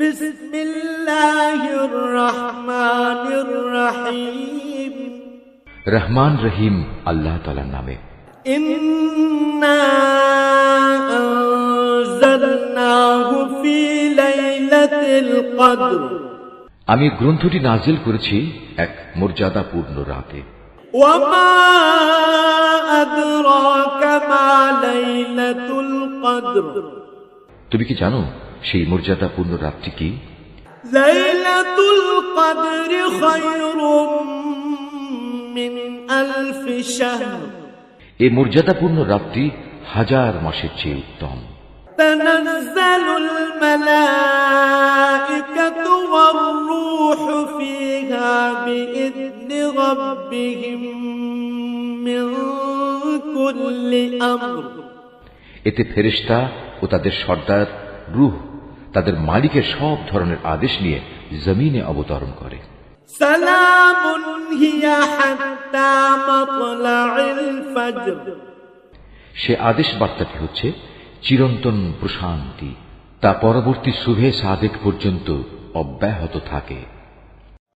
بسم الله الرحمن الرحيم রহমান রহিম আল্লাহ তালার নামে إنا أنزلناه في ليلة القدر আমি গ্রন্থটি নাজিল করেছি এক মর্যাদাপূর্ণ রাতে وما أدراك ما ليلة القدر তুমি কি জানো সেই মর্যাদাপূর্ণ রাতটি কি ليلة القدر خير من ألف شهر এই মর্যাদাপূর্ণ রাতটি হাজার মাসের চেয়ে উত্তম تنزل الملائكة والروح فيها بإذن ربهم من كل أمر এতে ফেরেশতা ও তাদের সর্দার রুহ তাদের মালিকের সব ধরনের আদেশ নিয়ে জমিনে অবতরণ করে। সে আদেশ বার্তাটি হচ্ছে চিরন্তন প্রশান্তি তা পরবর্তী শুভে সাদেক পর্যন্ত অব্যাহত থাকে।